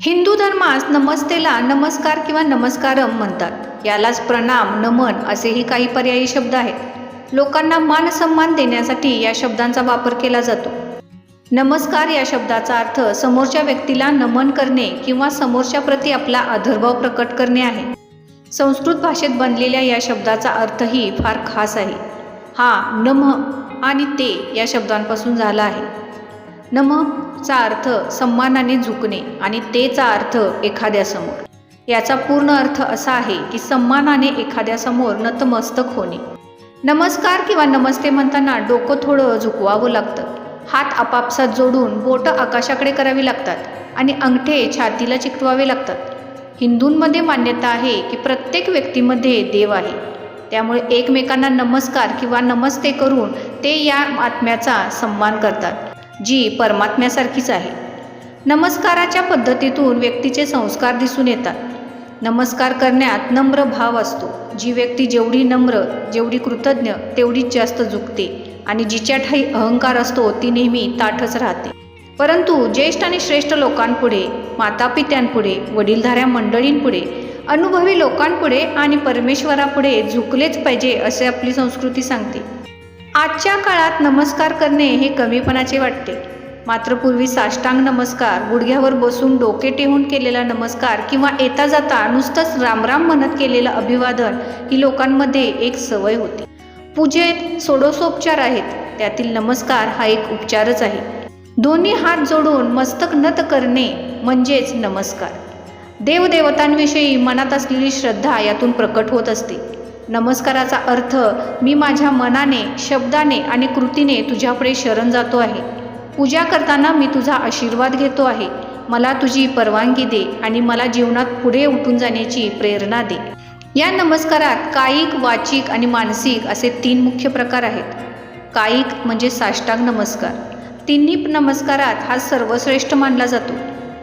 हिंदू धर्मास नमस्तेला नमस्कार किंवा नमस्कारम म्हणतात. यालाच प्रणाम नमन असेही काही पर्यायी शब्द आहेत. लोकांना मान सन्मान देण्यासाठी या शब्दांचा वापर केला जातो. नमस्कार या शब्दाचा अर्थ समोरच्या व्यक्तीला नमन करणे किंवा समोरच्या प्रती आपला आदरभाव प्रकट करणे आहे. संस्कृत भाषेत बनलेल्या या शब्दाचा अर्थही फार खास आहे. हा नम आणि ते या शब्दांपासून झाला आहे. नमचा अर्थ सन्मानाने झुकणे आणि तेचा अर्थ एखाद्यासमोर. याचा पूर्ण अर्थ असा आहे की सन्मानाने एखाद्यासमोर नतमस्तक होणे. नमस्कार किंवा नमस्ते म्हणताना डोकं थोडं झुकवावं लागतं. हात आपापसात जोडून बोटं आकाशाकडे करावी लागतात आणि अंगठे छातीला चिकटवावे लागतात. हिंदूंमध्ये मान्यता आहे की प्रत्येक व्यक्तीमध्ये देव आहे. त्यामुळे एकमेकांना नमस्कार किंवा नमस्ते करून ते या आत्म्याचा सन्मान करतात. जी परमात्म्यासारखीच आहे. नमस्काराच्या पद्धतीतून व्यक्तीचे संस्कार दिसून येतात. नमस्कार करण्यात नम्र भाव असतो. जी व्यक्ती जेवढी नम्र जेवढी कृतज्ञ तेवढीच जास्त झुकते आणि जिच्या ठाई अहंकार असतो ती नेहमी ताठच राहते. परंतु ज्येष्ठ आणि श्रेष्ठ लोकांपुढे मातापित्यांपुढे वडीलधाऱ्या मंडळींपुढे अनुभवी लोकांपुढे आणि परमेश्वरापुढे झुकलेच पाहिजे असे आपली संस्कृती सांगते. आजच्या काळात नमस्कार करणे हे कमीपणाचे वाटते. मात्र पूर्वी साष्टांग नमस्कार गुडघ्यावर बसून डोके टेहून केलेला नमस्कार किंवा येता जाता नुसतंच रामराम म्हणत केलेलं अभिवादन ही लोकांमध्ये एक सवय होती. पूजेत सोडोसोपचार आहेत त्यातील नमस्कार हा एक उपचारच आहे. दोन्ही हात जोडून मस्तक नत करणे म्हणजेच नमस्कार. देवदेवतांविषयी मनात असलेली श्रद्धा यातून प्रकट होत असते. नमस्काराचा अर्थ मी माझ्या मनाने शब्दाने आणि कृतीने तुझ्यापुढे शरण जातो आहे. पूजा करताना मी तुझा आशीर्वाद घेतो आहे. मला तुझी परवानगी दे आणि मला जीवनात पुढे उठून जाण्याची प्रेरणा दे. या नमस्कारात कायिक वाचिक आणि मानसिक असे तीन मुख्य प्रकार आहेत. कायिक म्हणजे साष्टांग नमस्कार. तिन्ही नमस्कारात हा सर्वश्रेष्ठ मानला जातो.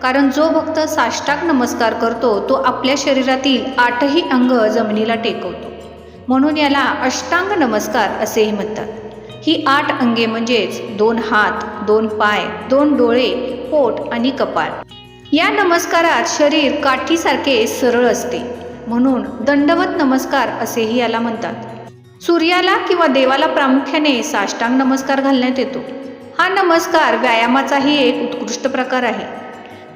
कारण जो भक्त साष्टांग नमस्कार करतो तो आपल्या शरीरातील आठही अंग जमिनीला टेकवतो. म्हणून याला अष्टांग नमस्कार असेही म्हणतात. ही आठ अंगे म्हणजेच दोन हात दोन पाय दोन डोळे पोट आणि कपाळ. या नमस्कारात शरीर काठीसारखे सरळ असते. म्हणून दंडवत नमस्कार असेही याला म्हणतात. सूर्याला किंवा देवाला प्रामुख्याने साष्टांग नमस्कार घालण्यात येतो. हा नमस्कार व्यायामाचाही एक उत्कृष्ट प्रकार आहे.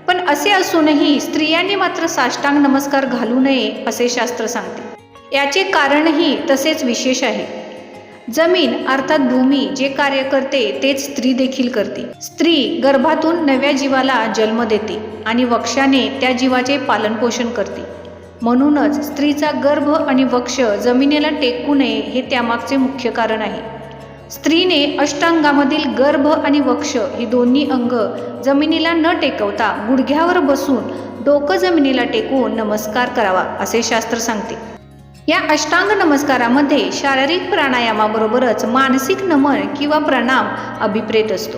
पण असे असूनही स्त्रियांनी मात्र साष्टांग नमस्कार घालू नये असे शास्त्र सांगते. याचे कारणही तसेच विशेष आहे. जमीन अर्थात भूमी जे कार्य करते तेच स्त्री देखील करते. स्त्री गर्भातून नव्या जीवाला जन्म देते आणि वक्षाने त्या जीवाचे पालनपोषण करते. म्हणूनच स्त्रीचा गर्भ आणि वक्ष जमिनीला टेकू नये हे त्यामागचे मुख्य कारण आहे. स्त्रीने अष्टांगामधील गर्भ आणि वक्ष ही दोन्ही अंग जमिनीला न टेकवता गुडघ्यावर बसून डोकं जमिनीला टेकवून नमस्कार करावा असे शास्त्र सांगते. या अष्टांग नमस्कारामध्ये शारीरिक प्राणायामाबरोबरच मानसिक नमन किंवा प्रणाम अभिप्रेत असतो.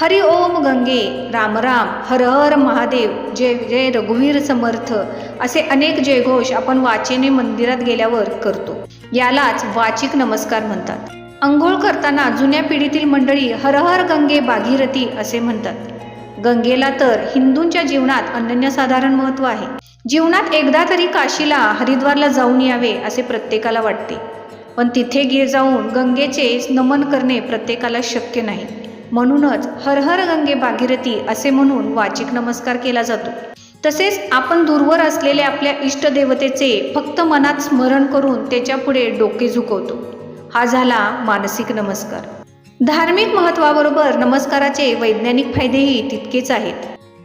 हरि ओम गंगे राम राम हर हर महादेव जय जय रघुवीर समर्थ असे अनेक जयघोष आपण वाचेने मंदिरात गेल्यावर करतो. यालाच वाचिक नमस्कार म्हणतात. अंघोळ करताना जुन्या पिढीतील मंडळी हर हर गंगे भागीरथी असे म्हणतात. गंगेला तर हिंदूंच्या जीवनात अनन्यसाधारण महत्त्व आहे. जीवनात एकदा तरी काशीला हरिद्वारला जाऊन यावे असे प्रत्येकाला वाटते. पण तिथे गे जाऊन गंगेचे नमन करणे प्रत्येकाला शक्य नाही. म्हणूनच हर हर गंगे भागीरथी असे म्हणून वाचिक नमस्कार केला जातो. तसेच आपण दूरवर असलेले आपल्या इष्टदेवतेचे फक्त मनात स्मरण करून त्याच्यापुढे डोके झुकवतो. हा झाला मानसिक नमस्कार. धार्मिक महत्त्वाबरोबर नमस्काराचे वैज्ञानिक फायदेही तितकेच आहेत.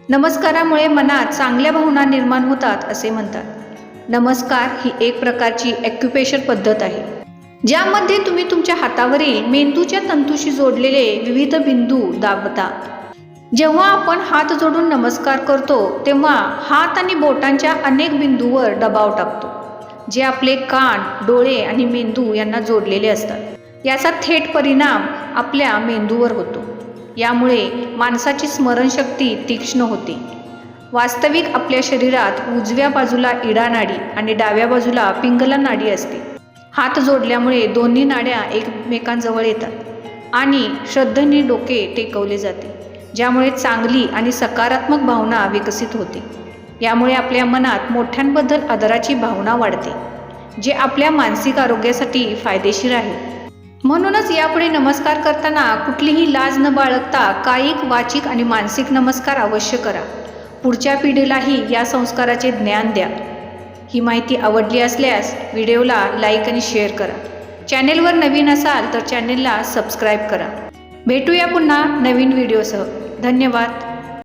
नमस्कारामुळे मनात चांगल्या भावना निर्माण होतात असे म्हणतात. नमस्कार ही एक प्रकारची ॲक्युपेशर पद्धत आहे. ज्यामध्ये तुम्ही तुमच्या हातावरील मेंदूच्या तंतूशी जोडलेले विविध बिंदू दाबता. जेव्हा आपण हात जोडून नमस्कार करतो तेव्हा हात आणि बोटांच्या अनेक बिंदूवर दबाव टाकतो जे आपले कान डोळे आणि मेंदू यांना जोडलेले असतात. याचा थेट परिणाम आपल्या मेंदूवर होतो. यामुळे माणसाची स्मरणशक्ती तीक्ष्ण होते. वास्तविक आपल्या शरीरात उजव्या बाजूला इडा नाडी आणि डाव्या बाजूला पिंगला नाडी असते. हात जोडल्यामुळे दोन्ही नाड्या एकमेकांजवळ येतात आणि श्रद्धेने डोके टेकवले जाते ज्यामुळे चांगली आणि सकारात्मक भावना विकसित होते. यामुळे आपल्या मनात मोठ्यांबद्दल आदराची भावना वाढते जे आपल्या मानसिक आरोग्यासाठी फायदेशीर आहे. म्हणूनच यापुढे नमस्कार करताना कुठलीही लाज न बाळगता कायिक वाचिक आणि मानसिक नमस्कार अवश्य करा. पुढच्या पिढीलाही या संस्काराचे ज्ञान द्या. ही माहिती आवडली असल्यास व्हिडिओला लाईक आणि शेअर करा. चॅनेलवर नवीन असाल तर चॅनेलला सबस्क्राईब करा. भेटूया पुन्हा नवीन व्हिडिओसह. धन्यवाद.